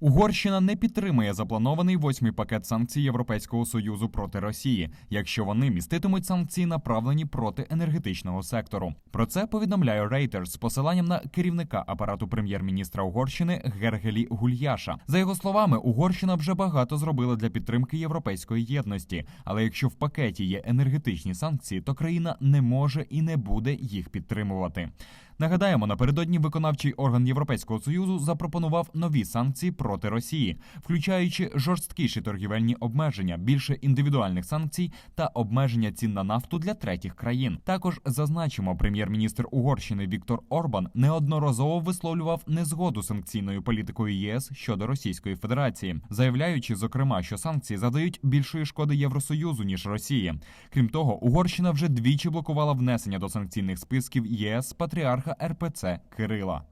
Угорщина не підтримує запланований восьмий пакет санкцій Європейського союзу проти Росії, якщо вони міститимуть санкції, направлені проти енергетичного сектору. Про це повідомляє Reuters з посиланням на керівника апарату прем'єр-міністра Угорщини Гергелі Гульяша. За його словами, Угорщина вже багато зробила для підтримки європейської єдності. Але якщо в пакеті є енергетичні санкції, то країна не може і не буде їх підтримувати. Нагадаємо, напередодні виконавчий орган Європейського союзу запропонував нові санкції проти Росії, включаючи жорсткіші торгівельні обмеження, більше індивідуальних санкцій та обмеження цін на нафту для третіх країн. Також зазначимо, прем'єр-міністр Угорщини Віктор Орбан неодноразово висловлював незгоду санкційною політикою ЄС щодо Російської Федерації, заявляючи, зокрема, що санкції задають більшої шкоди Євросоюзу ніж Росії. Крім того, Угорщина вже двічі блокувала внесення до санкційних списків ЄС патріарха РПЦ Кирила.